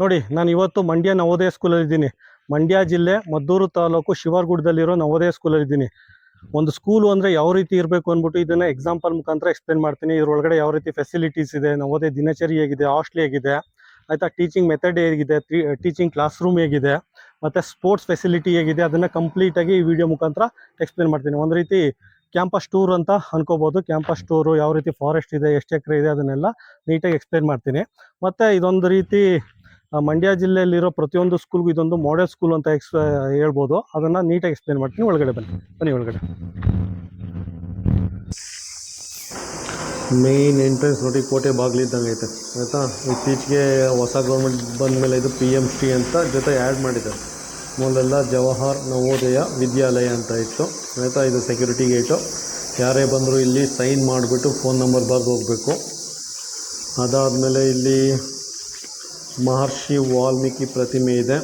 ನೋಡಿ, ನಾನು ಇವತ್ತು ಮಂಡ್ಯ ನವೋದಯ ಸ್ಕೂಲಲ್ಲಿ ಇದ್ದೀನಿ ಮಂಡ್ಯ ಜಿಲ್ಲೆ ಮದ್ದೂರು ತಾಲೂಕು ಶಿವರ್ಗುಡ್ದಲ್ಲಿರೋ ನವೋದಯ ಸ್ಕೂಲಲ್ಲಿ ಇದ್ದೀನಿ ಒಂದು ಸ್ಕೂಲು ಅಂದರೆ ಯಾವ ರೀತಿ ಇರಬೇಕು ಅಂದ್ಬಿಟ್ಟು ಇದನ್ನು ಎಕ್ಸಾಂಪಲ್ ಮುಖಾಂತರ ಎಕ್ಸ್ಪ್ಲೇನ್ ಮಾಡ್ತೀನಿ. ಇದರೊಳಗಡೆ ಯಾವ ರೀತಿ ಫೆಸಿಲಿಟೀಸ್ ಇದೆ, ನವೋದಯ ದಿನಚರಿ ಹೇಗಿದೆ ಹಾಸ್ಟ್ಲ್ ಹೇಗಿದೆ, ಆಯಿತಾ ಟೀಚಿಂಗ್ ಮೆಥಡ್ ಹೇಗಿದೆ ಟೀಚಿಂಗ್ ಕ್ಲಾಸ್ ರೂಮ್ ಹೇಗಿದೆ, ಮತ್ತು ಸ್ಪೋರ್ಟ್ಸ್ ಫೆಸಿಲಿಟಿ ಹೇಗಿದೆ, ಅದನ್ನು ಕಂಪ್ಲೀಟಾಗಿ ಈ ವಿಡಿಯೋ ಮುಖಾಂತರ ಎಕ್ಸ್ಪ್ಲೇನ್ ಮಾಡ್ತೀನಿ. ಒಂದು ರೀತಿ ಕ್ಯಾಂಪಸ್ ಟೂರ್ ಅಂತ ಅನ್ಕೋಬೋದು. ಕ್ಯಾಂಪಸ್ ಟೂರು ಯಾವ ರೀತಿ ಫಾರೆಸ್ಟ್ ಇದೆ, ಎಷ್ಟು ಎಕರೆ ಇದೆ, ಅದನ್ನೆಲ್ಲ ನೀಟಾಗಿ ಎಕ್ಸ್ಪ್ಲೇನ್ ಮಾಡ್ತೀನಿ. ಮತ್ತು ಇದೊಂದು ರೀತಿ ಮಂಡ್ಯ ಜಿಲ್ಲೆಯಲ್ಲಿರೋ ಪ್ರತಿಯೊಂದು ಸ್ಕೂಲ್ಗೂ ಇದೊಂದು ಮಾಡೆಲ್ ಸ್ಕೂಲ್ ಅಂತ ಎಕ್ಸ್ ಹೇಳ್ಬೋದು. ಅದನ್ನು ನೀಟಾಗಿ ಎಕ್ಸ್ಪ್ಲೇನ್ ಮಾಡ್ತೀನಿ. ಒಳಗಡೆ ಬನ್ನಿ. ಬನ್ನಿ ಒಳಗಡೆ. ಮೇನ್ ಎಂಟ್ರೆನ್ಸ್ ನೋಡಿ ಕೋಟೆ ಬಾಗಿಲು ಇದ್ದಂಗೆ ಐತೆ. ಆಯಿತಾ? ಇತ್ತೀಚೆಗೆ ಹೊಸ ಗೌರ್ಮೆಂಟ್ ಬಂದ ಮೇಲೆ ಇದು ಪಿ ಎಂ ಶ್ರೀ ಅಂತ ಜೊತೆ ಆ್ಯಡ್ ಮಾಡಿದ್ದಾರೆ. ಮೊದಲೆಲ್ಲ ಜವಾಹರ್ ನವೋದಯ ವಿದ್ಯಾಲಯ ಅಂತ ಇತ್ತು. ಆಯಿತಾ? ಇದು ಸೆಕ್ಯೂರಿಟಿ ಗೇಟು ಯಾರೇ ಬಂದರೂ ಇಲ್ಲಿ ಸೈನ್ ಮಾಡಿಬಿಟ್ಟು ಫೋನ್ ನಂಬರ್ ಬರೆದು ಹೋಗಬೇಕು. ಅದಾದಮೇಲೆ ಇಲ್ಲಿ ಮಹರ್ಷಿ ವಾಲ್ಮೀಕಿ ಪ್ರತಿಮೆ ಇದೆ.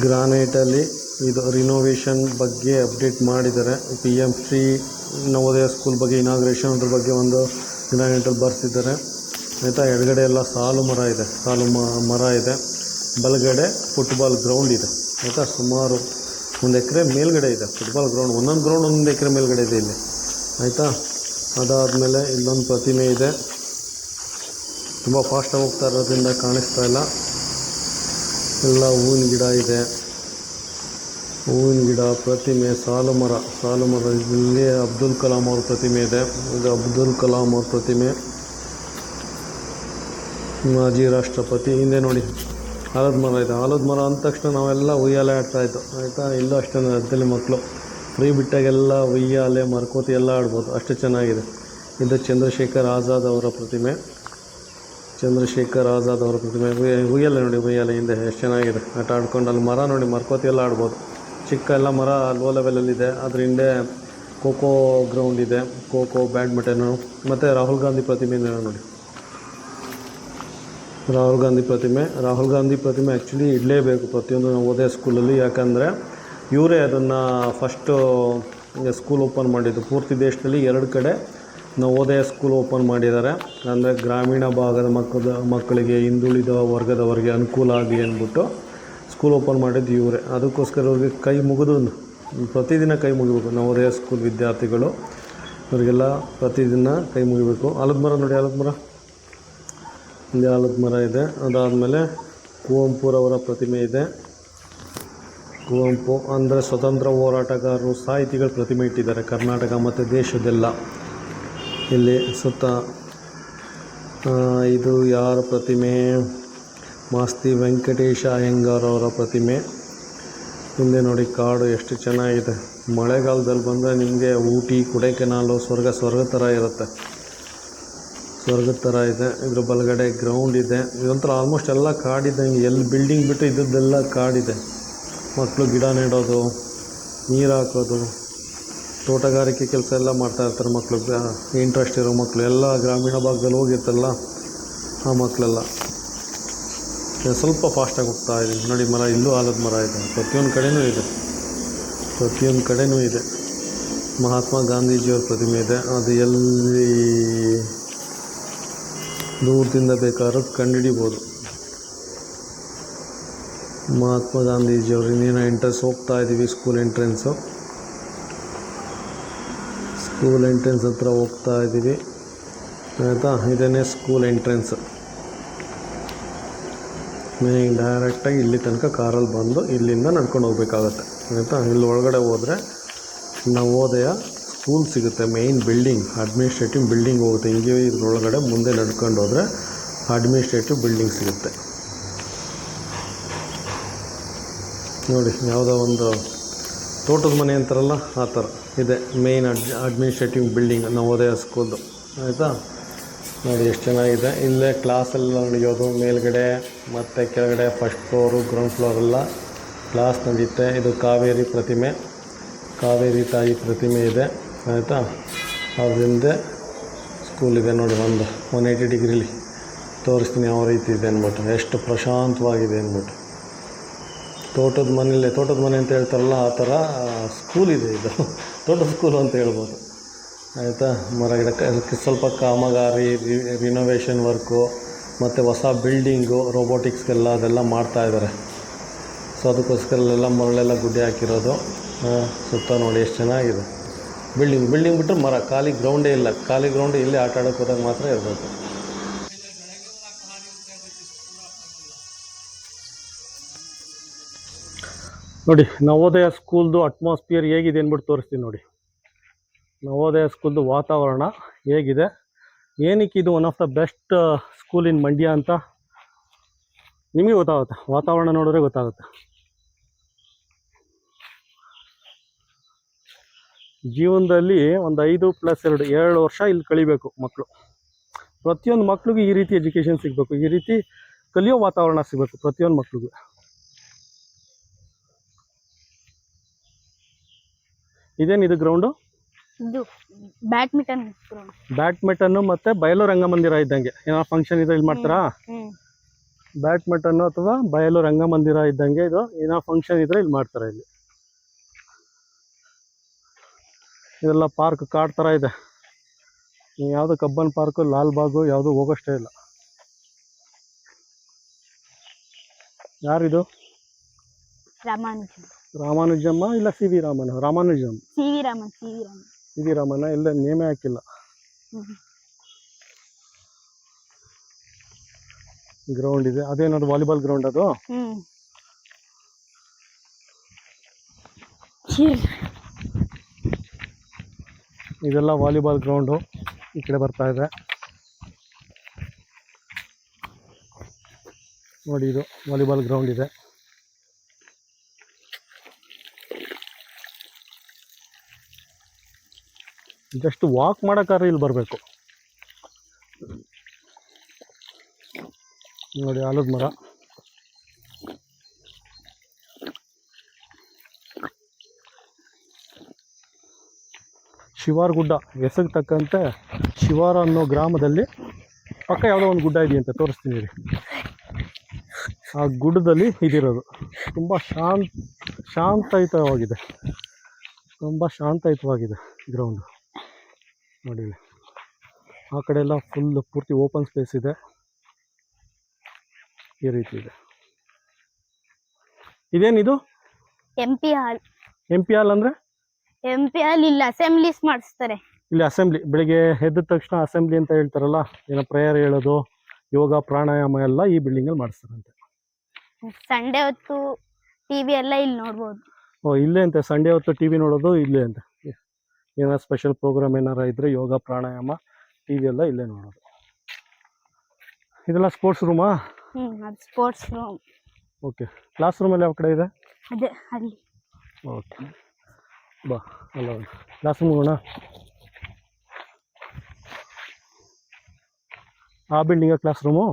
ಗ್ರಾನೈಟಲ್ಲಿ ಇದು ರಿನೋವೇಷನ್ ಬಗ್ಗೆ ಅಪ್ಡೇಟ್ ಮಾಡಿದ್ದಾರೆ. P M Shri Navodaya school ಬಗ್ಗೆ ಇನಾಗ್ರೇಷನ್ ಅದ್ರ ಬಗ್ಗೆ ಒಂದು ಗ್ರಾನೈಟಲ್ಲಿ ಬರ್ಸಿದ್ದಾರೆ. ಆಯಿತಾ, ಎಡಗಡೆ ಎಲ್ಲ ಸಾಲು ಮರ ಇದೆ. ಸಾಲು ಮರ ಇದೆ. ಬಲಗಡೆ ಫುಟ್ಬಾಲ್ ಗ್ರೌಂಡ್ ಇದೆ. ಆಯಿತಾ, ಸುಮಾರು ಒಂದು ಎಕರೆ ಮೇಲ್ಗಡೆ ಇದೆ ಫುಟ್ಬಾಲ್ ಗ್ರೌಂಡ್ ಒಂದೊಂದು ಗ್ರೌಂಡ್ ಒಂದೊಂದು ಎಕರೆ ಮೇಲ್ಗಡೆ ಇದೆ ಇಲ್ಲಿ. ಆಯಿತಾ, ಅದಾದಮೇಲೆ ಇಲ್ಲೊಂದು ಪ್ರತಿಮೆ ಇದೆ. ತುಂಬ ಫಾಸ್ಟಾಗಿ ಹೋಗ್ತಾ ಇರೋದ್ರಿಂದ ಕಾಣಿಸ್ತಾ ಇಲ್ಲ. ಎಲ್ಲ ಹೂವಿನ ಗಿಡ ಇದೆ. ಹೂವಿನ ಗಿಡ ಪ್ರತಿಮೆ ಸಾಲು ಮರ ಸಾಲು ಮರ ಇಲ್ಲಿ ಅಬ್ದುಲ್ ಕಲಾಂ ಅವ್ರ ಪ್ರತಿಮೆ ಇದೆ. ಇದು ಅಬ್ದುಲ್ ಕಲಾಂ ಅವ್ರ ಪ್ರತಿಮೆ ಮಾಜಿ ರಾಷ್ಟ್ರಪತಿ. ಹಿಂದೆ ನೋಡಿ ಆಲದ ಮರ ಇದೆ. ಆಲದ ಮರ ಅಂದ ತಕ್ಷಣ ನಾವೆಲ್ಲ ಉಯ್ಯಾಲೆ ಆಡ್ತಾ ಇತ್ತು ಆಯಿತಾ? ಇಲ್ಲ ಅಷ್ಟೇ ರಜದಲ್ಲಿ ಮಕ್ಕಳು. ಫ್ರೀ ಬಿಟ್ಟಾಗೆಲ್ಲ ಉಯ್ಯಾಲೆ ಮರ್ಕೋತಿ ಎಲ್ಲ ಆಡ್ಬೋದು. ಅಷ್ಟು ಚೆನ್ನಾಗಿದೆ. ಇದು ಚಂದ್ರಶೇಖರ್ ಆಜಾದ್ ಅವರ ಪ್ರತಿಮೆ. ಚಂದ್ರಶೇಖರ್ ಆಜಾದ್ ಅವರ ಪ್ರತಿಮೆ ಉಯ್ಯಾಲೆ ನೋಡಿ ಉಯ್ಯಾಲೆ ಹಿಂದೆ ಎಷ್ಟು ಚೆನ್ನಾಗಿದೆ. ಆಟ ಆಡ್ಕೊಂಡು ಅಲ್ಲಿ ಮರ ನೋಡಿ ಮರ್ಕೋತಿ ಎಲ್ಲ ಆಡ್ಬೋದು. ಚಿಕ್ಕ ಎಲ್ಲ ಮರ ಲೋ ಲೆವೆಲಲ್ಲಿದೆ ಅದ್ರ ಹಿಂದೆ ಖೋಖೋ ಗ್ರೌಂಡ್ ಇದೆ. ಖೋಖೋ ಬ್ಯಾಡ್ಮಿಂಟನ್ನು ಮತ್ತು ರಾಹುಲ್ ಗಾಂಧಿ ಪ್ರತಿಮೆ ನೋಡಿ. ರಾಹುಲ್ ಗಾಂಧಿ ಪ್ರತಿಮೆ. ರಾಹುಲ್ ಗಾಂಧಿ ಪ್ರತಿಮೆ ಆ್ಯಕ್ಚುಲಿ ಇಡಲೇಬೇಕು ಪ್ರತಿಯೊಂದು ಓದೇ ಸ್ಕೂಲಲ್ಲಿ ಯಾಕಂದರೆ ಇವರೇ ಅದನ್ನು ಫಸ್ಟು ಸ್ಕೂಲ್ ಓಪನ್ ಮಾಡಿದ್ದು. ಪೂರ್ತಿ ದೇಶದಲ್ಲಿ ಎರಡು ಕಡೆ ನವೋದಯ ಸ್ಕೂಲ್ ಓಪನ್ ಮಾಡಿದ್ದಾರೆ. ಅಂದರೆ ಗ್ರಾಮೀಣ ಭಾಗದ ಮಕ್ಕಳ ಮಕ್ಕಳಿಗೆ ಹಿಂದುಳಿದ ವರ್ಗದವರಿಗೆ ಅನುಕೂಲ ಆಗಲಿ ಅಂದ್ಬಿಟ್ಟು ಸ್ಕೂಲ್ ಓಪನ್ ಮಾಡಿದ್ದು ಇವರೇ. ಅದಕ್ಕೋಸ್ಕರ ಅವ್ರಿಗೆ ಕೈ ಮುಗಿದು ಪ್ರತಿದಿನ ಕೈ ಮುಗಿಬೇಕು. ನವೋದಯ ಸ್ಕೂಲ್ ವಿದ್ಯಾರ್ಥಿಗಳು, ಇವರಿಗೆಲ್ಲ ಪ್ರತಿದಿನ ಕೈ ಮುಗಿಬೇಕು. ಆಲದ ಮರ ನೋಡಿ, ಆಲದ ಮರ. ಇಲ್ಲಿ ಆಲದ ಮರ ಇದೆ. ಅದಾದಮೇಲೆ ಕುವೆಂಪುರವರ ಪ್ರತಿಮೆ ಇದೆ. ಕುವೆಂಪು ಅಂದರೆ ಸ್ವತಂತ್ರ ಹೋರಾಟಗಾರರು, ಸಾಹಿತಿಗಳ ಪ್ರತಿಮೆ ಇಟ್ಟಿದ್ದಾರೆ ಕರ್ನಾಟಕ ಮತ್ತು ದೇಶದೆಲ್ಲ. ಇಲ್ಲಿ ಸುತ್ತ ಇದು ಯಾರ ಪ್ರತಿಮೆ? ಮಾಸ್ತಿ ವೆಂಕಟೇಶ ಅಯ್ಯಂಗಾರ್ ಅವರ ಪ್ರತಿಮೆ. ಹಿಂದೆ ನೋಡಿ ಕಾಡು ಎಷ್ಟು ಚೆನ್ನಾಗಿದೆ. ಮಳೆಗಾಲದಲ್ಲಿ ಬಂದರೆ ನಿಮಗೆ ಊಟಿ, ಕೊಡೆಕೆನಾಲು ಸ್ವರ್ಗ ಸ್ವರ್ಗ ಥರ ಇರುತ್ತೆ. ಸ್ವರ್ಗ ಥರ ಇದೆ. ಇದ್ರ ಬಲಗಡೆ ಗ್ರೌಂಡ್ ಇದೆ. ಇದೊಂಥರ ಆಲ್ಮೋಸ್ಟ್ ಎಲ್ಲ ಕಾಡಿದ್ದಂಗೆ ಎಲ್ಲಿ ಬಿಲ್ಡಿಂಗ್ ಬಿಟ್ಟು ಇದ್ದದ್ದೆಲ್ಲ ಕಾಡಿದೆ. ಮಕ್ಕಳು ಗಿಡ ನೆಡೋದು, ನೀರು ಹಾಕೋದು. ತೋಟಗಾರಿಕೆ ಕೆಲಸ ಎಲ್ಲ ಮಾಡ್ತಾ ಇರ್ತಾರೆ ಮಕ್ಕಳು ಇಂಟ್ರೆಸ್ಟ್ ಇರೋ ಮಕ್ಕಳು ಎಲ್ಲ ಗ್ರಾಮೀಣ ಭಾಗದಲ್ಲಿ ಹೋಗಿರ್ತಾರಲ್ಲ ಆ ಮಕ್ಕಳೆಲ್ಲ ಸ್ವಲ್ಪ ಫಾಸ್ಟಾಗಿ ಹೋಗ್ತಾ ಇದ್ದೀನಿ ನೋಡಿ, ಮರ ಇಲ್ಲೂ ಆಲದ ಮರ ಇದೆ. ಪ್ರತಿಯೊಂದು ಕಡೆಯೂ ಇದೆ. ಪ್ರತಿಯೊಂದು ಕಡೆಯೂ ಇದೆ. ಮಹಾತ್ಮ ಗಾಂಧೀಜಿಯವ್ರ ಪ್ರತಿಮೆ ಇದೆ. ಅದು ಎಲ್ಲಿ ದೂರದಿಂದ ಬೇಕಾದ್ರೂ ಕಂಡುಹಿಡಿಬೋದು. ಮಹಾತ್ಮ ಗಾಂಧೀಜಿಯವರು ಇನ್ನೇನೋ ಎಂಟ್ರೆನ್ಸ್ ಹೋಗ್ತಾ ಇದ್ದೀವಿ ಸ್ಕೂಲ್ ಎಂಟ್ರೆನ್ಸು ಸ್ಕೂಲ್ ಎಂಟ್ರೆನ್ಸ್ ಹತ್ರ ಹೋಗ್ತಾ ಇದ್ದೀವಿ. ಆಯಿತಾ? ಇದನ್ನೇ ಸ್ಕೂಲ್ ಎಂಟ್ರೆನ್ಸ್. ಮೇನ್ ಡೈರೆಕ್ಟಾಗಿ ಇಲ್ಲಿ ತನಕ ಕಾರಲ್ಲಿ ಬಂದು ಇಲ್ಲಿಂದ ನಡ್ಕೊಂಡು ಹೋಗ್ಬೇಕಾಗತ್ತೆ. ಆಯಿತಾ? ಇಲ್ಲಿ ಒಳಗಡೆ ಹೋದರೆ ನವೋದಯ ಸ್ಕೂಲ್ ಸಿಗುತ್ತೆ. ಮೇಯ್ನ್ ಬಿಲ್ಡಿಂಗ್ ಅಡ್ಮಿನಿಸ್ಟ್ರೇಟಿವ್ ಬಿಲ್ಡಿಂಗ್ ಹೋಗುತ್ತೆ. ಹಿಂಗೆ ಇದ್ರೊಳಗಡೆ ಮುಂದೆ ನಡ್ಕೊಂಡು ಹೋದರೆ ಅಡ್ಮಿನಿಸ್ಟ್ರೇಟಿವ್ ಬಿಲ್ಡಿಂಗ್ ಸಿಗುತ್ತೆ. ನೋಡಿ, ಯಾವುದೋ ಒಂದು ತೋಟದ ಮನೆ ಅಂತಾರಲ್ಲ, ಆ ಥರ. ಇದೆ main ad administrative building Navodaya ಸ್ಕೂಲ್ದು ಆಯಿತಾ? ನೋಡಿ ಎಷ್ಟು ಚೆನ್ನಾಗಿದೆ. ಇಲ್ಲೇ ಕ್ಲಾಸೆಲ್ಲ ನಡೆಯೋದು, ಮೇಲ್ಗಡೆ ಮತ್ತು ಕೆಳಗಡೆ ಫಸ್ಟ್ ಫ್ಲೋರು ಗ್ರೌಂಡ್ ಫ್ಲೋರೆಲ್ಲ ಕ್ಲಾಸ್ ನಡೆಯುತ್ತೆ. ಇದು ಕಾವೇರಿ ಪ್ರತಿಮೆ. ಕಾವೇರಿ ತಾಯಿ ಪ್ರತಿಮೆ ಇದೆ. ಆಯಿತಾ? ಅದ್ರ ಹಿಂದೆ ಸ್ಕೂಲ್ ಇದೆ ನೋಡಿ ಒಂದು. ಒನ್ ಏಯ್ಟಿ ಡಿಗ್ರಿಲಿ ತೋರಿಸ್ತೀನಿ ಯಾವ ರೀತಿ ಇದೆ ಅಂದ್ಬಿಟ್ಟು ಎಷ್ಟು ಪ್ರಶಾಂತವಾಗಿದೆ ಅಂದ್ಬಿಟ್ಟು ತೋಟದ ಮನೆಯಲ್ಲೇ, ತೋಟದ ಮನೆ ಅಂತ ಹೇಳ್ತಾರಲ್ಲ, ಆ ಥರ ಸ್ಕೂಲ್ ಇದೆ ಇದು. ತೋಟದ ಸ್ಕೂಲು ಅಂತ ಹೇಳ್ಬೋದು. ಆಯಿತಾ? ಮರ, ಗಿಡಕ್ಕೆ ಸ್ವಲ್ಪ ಕಾಮಗಾರಿ ರಿನೋವೇಷನ್ ವರ್ಕು ಮತ್ತು ಹೊಸ ಬಿಲ್ಡಿಂಗು ರೋಬೋಟಿಕ್ಸ್ಗೆಲ್ಲ ಅದೆಲ್ಲ ಮಾಡ್ತಾ ಇದ್ದಾರೆ. ಸೊ ಅದಕ್ಕೋಸ್ಕರ ಎಲ್ಲ ಮರಳೆಲ್ಲ ಗುಡ್ಡೆ ಹಾಕಿರೋದು. ಸುತ್ತ ನೋಡಿ ಎಷ್ಟು ಚೆನ್ನಾಗಿದೆ. ಬಿಲ್ಡಿಂಗ್ ಬಿಲ್ಡಿಂಗ್ ಬಿಟ್ಟರೆ ಮರ, ಖಾಲಿ ಗ್ರೌಂಡೇ ಇಲ್ಲ. ಖಾಲಿ ಗ್ರೌಂಡ್ ಇಲ್ಲೇ ಆಟ ಆಡೋಕೆ ಹೋದಾಗ ಮಾತ್ರ ಇರಬೇಕು ನೋಡಿ, ನವೋದಯ ಸ್ಕೂಲ್ದು ಅಟ್ಮಾಸ್ಫಿಯರ್ ಹೇಗಿದೆ ಅಂದ್ಬಿಟ್ಟು ತೋರಿಸ್ತೀನಿ ನೋಡಿ. ನವೋದಯ ಸ್ಕೂಲ್ದು ವಾತಾವರಣ ಹೇಗಿದೆ. ಏನಕ್ಕೆ ಇದು one of the best school in Mandya ಅಂತ ನಿಮಗೆ ಗೊತ್ತಾಗುತ್ತೆ. ವಾತಾವರಣ ನೋಡಿದ್ರೆ ಗೊತ್ತಾಗುತ್ತೆ. ಜೀವನದಲ್ಲಿ ಒಂದು ಐದು ಪ್ಲಸ್ ಎರಡು ಏಳು ವರ್ಷ ಇಲ್ಲಿ ಕಳಿಬೇಕು ಮಕ್ಕಳು ಪ್ರತಿಯೊಂದು ಮಕ್ಳಿಗೂ ಈ ರೀತಿ ಎಜುಕೇಷನ್ ಸಿಗಬೇಕು. ಈ ರೀತಿ ಕಲಿಯೋ ವಾತಾವರಣ ಸಿಗಬೇಕು ಪ್ರತಿಯೊಂದು ಮಕ್ಳಿಗೂ. ಇದೇನಿದು ಗ್ರೌಂಡು ಇದು ಬ್ಯಾಡ್ಮಿಂಟನ್ ಗ್ರೌಂಡ್ ಬ್ಯಾಡ್ಮಿಂಟನ್ನು ಮತ್ತು ಬಯಲು ರಂಗಮಂದಿರ ಇದ್ದಂಗೆ. ಏನೋ ಫಂಕ್ಷನ್ ಇದ್ರೆ ಇಲ್ಲಿ ಮಾಡ್ತಾರಾ? ಬ್ಯಾಡ್ಮಿಂಟನ್ನು ಅಥವಾ ಬಯಲು ರಂಗಮಂದಿರ ಇದ್ದಂಗೆ ಇದು ಏನೋ ಫಂಕ್ಷನ್ ಇದ್ರೆ ಇಲ್ಲಿ ಮಾಡ್ತಾರೆ ಇಲ್ಲಿ. ಇದೆಲ್ಲ ಪಾರ್ಕ್ ಕಾಡ್ ತರ ಇದೆ. ಯಾವುದು ಕಬ್ಬನ್ ಪಾರ್ಕು ಲಾಲ್ಬಾಗು ಯಾವುದು ಹೋಗೋಷ್ಟೇ ಇಲ್ಲ. ಯಾರಿದು? ರಾಮಾನುಜನ್. ರಾಮಾನುಜಮ್ಮ ಇಲ್ಲ ಸಿ ವಿ ರಾಮನ Ramanujam C V Raman C V Raman C V ರಾಮನ ಇಲ್ಲ ನೇಮೇ ಹಾಕಿಲ್ಲ. ಗ್ರೌಂಡ್ ಇದೆ. ಅದೇನದು ವಾಲಿಬಾಲ್ ಗ್ರೌಂಡ್ ಅದು. ಇದೆಲ್ಲ ವಾಲಿಬಾಲ್ ಗ್ರೌಂಡು ಈ ಕಡೆ ಬರ್ತಾ ಇದೆ. ನೋಡಿ ಇದು ವಾಲಿಬಾಲ್ ಗ್ರೌಂಡ್ ಇದೆ. ಜಸ್ಟ್ ವಾಕ್ ಮಾಡೋಕ್ಕಾದ್ರೆ ಇಲ್ಲಿ ಬರಬೇಕು? ನೋಡಿ, ಆಲದ ಮರ. ಶಿವಾರ್ ಗುಡ್ಡ ಹೆಸರಿಗೆ ತಕ್ಕಂತೆ ಶಿವಾರ ಅನ್ನೋ ಗ್ರಾಮದಲ್ಲಿ ಪಕ್ಕ ಯಾವುದೋ ಒಂದು ಗುಡ್ಡ ಇದೆಯಂತೆ, ತೋರಿಸ್ತೀನಿ ರೀ ಆ ಗುಡ್ಡದಲ್ಲಿ ಇದಿರೋದು. ತುಂಬ ಶಾಂತ, ಶಾಂತಯುತವಾಗಿದೆ. ತುಂಬ ಶಾಂತಯುತವಾಗಿದೆ ಗ್ರೌಂಡು ನೋಡಿ ಆ ಕಡೆ ಎಲ್ಲ ಫುಲ್ ಪೂರ್ತಿ ಓಪನ್ ಸ್ಪೇಸ್ ಇದೆ. ಈ ರೀತಿ ಇದೆ. ಇದೇನಿದು M P hall M P hall ಅಂದ್ರೆ? ಎಂ ಪಿ ಹಾಲ್ ಇಲ್ಲ ಅಸೆಂಬ್ಲೀಸ್ ಮಾಡಿಸ್ತಾರೆ. ಇಲ್ಲಿ ಅಸೆಂಬ್ಲಿ ಬೆಳಿಗ್ಗೆ ಎದ್ದ ತಕ್ಷಣ ಅಸೆಂಬ್ಲಿ ಅಂತ ಹೇಳ್ತಾರಲ್ಲ ಏನೋ ಪ್ರೇಯರ್ ಹೇಳೋದು ಯೋಗ ಪ್ರಾಣಾಯಾಮ ಎಲ್ಲ ಈ ಬಿಲ್ಡಿಂಗಲ್ಲಿ ಮಾಡಿಸ್ತಾರಂತೆ. ಸಂಡೇ ಹೊತ್ತು ಟಿವಿ ಎಲ್ಲ ಇಲ್ಲಿ ನೋಡ್ಬೋದು. ಓ ಇಲ್ಲೇ ಅಂತೆ ಸಂಡೇ ಹೊತ್ತು ಟಿ ವಿ ನೋಡೋದು ಇಲ್ಲೇ ಅಂತೆ. ಏನಾರು ಸ್ಪೆಷಲ್ ಪ್ರೋಗ್ರಾಮ್ ಏನಾರ ಇದ್ದರೆ ಯೋಗ ಪ್ರಾಣಾಯಾಮ ಟಿ ವಿ ಎಲ್ಲ ಇಲ್ಲೇ ನೋಡೋದು. ಇದೆಲ್ಲ ಸ್ಪೋರ್ಟ್ಸ್ ರೂಮಾ ಅದು ಸ್ಪೋರ್ಟ್ಸ್ ರೂಮ್ ಓಕೆ ಕ್ಲಾಸ್ ರೂಮಲ್ಲಿ ಯಾವ ಕಡೆ ಇದೆ? ಅದೇ ಅಲ್ಲಿ. ಓಕೆ ಬಾ ಅಲ್ಲ ಕ್ಲಾಸ್ ರೂಮ್ ಹೋಗೋಣ. ಆ ಬಿಲ್ಡಿಂಗ ಕ್ಲಾಸ್ ರೂಮು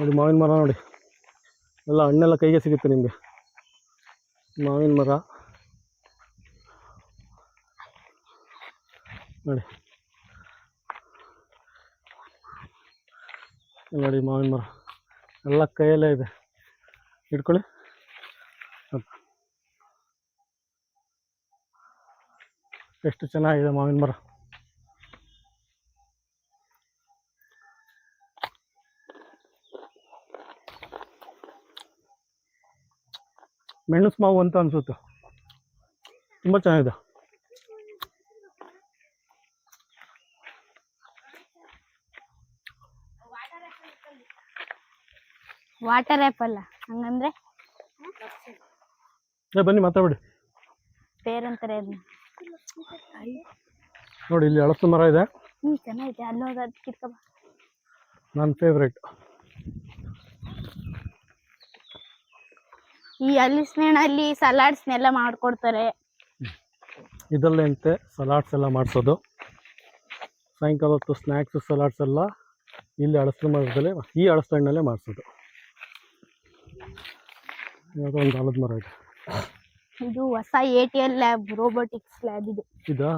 ನೋಡಿ, ಮಾವಿನ ಮರ ನೋಡಿ. ಎಲ್ಲ ಹಣ್ಣೆಲ್ಲ ಕೈಗೆ ಸಿಗುತ್ತೆ ನಿಮಗೆ. ಮಾವಿನ ಮರ. ನೋಡಿ. ನೋಡಿ, ಮಾವಿನ ಮರ. ಎಲ್ಲ ಕೈಯಲ್ಲೇ ಇದೆ. ಹಿಡ್ಕೊಳ್ಳಿ. ಎಷ್ಟು ಚೆನ್ನಾಗಿದೆ ಮಾವಿನ ಮರ. ಮೆಣಸು ಮಾವು ಅಂತ ಅನಿಸುತ್ತೆ. ತುಂಬ ಚೆನ್ನಾಗಿದೆ. ವಾಟರ್ ಆ್ಯಪಲ್ ಹಂಗಂದ್ರೆ? ಏ ಬನ್ನಿ ಮಾತಾಡಿ ಬೇರಂತಾರೆ ನೋಡಿ ಇಲ್ಲಿ ಹಳಸು ಮರ ಇದೆ. ಹ್ಮ್ ಚೆನ್ನಾಗಿದೆ. ಅಲ್ಲಿ ಹೋಗಿ ಅದು ಬಾ. ನನ್ನ ಫೇವ್ರೇಟ್ ಈ ಅಲ್ಲಿ ಸಲಾಡ್ಸ್ನೆಲ್ಲ ಮಾಡ್ಕೊಡ್ತಾರೆ. ಇದಲ್ಲಂತೆ ಸಲಾಡ್ಸ್ ಎಲ್ಲ ಮಾಡಿಸೋದು. ಸಾಯಂಕಾಲ ಹೊತ್ತು ಸ್ನ್ಯಾಕ್ಸ್ ಸಲಾಡ್ಸ್ ಎಲ್ಲ ಇಲ್ಲಿ ಹಳಸಿನ ಮರದಲ್ಲೇ ಈ ಅಳಸು ಹಣ್ಣಲ್ಲೇ ಮಾಡಿಸೋದು. ಯಾವುದೋ ಒಂದು ಆಲದ ಮರ ಇದೆ. ಇದು ಹೊಸ A T L lab robotics lab ಇದು. ಇದಾ?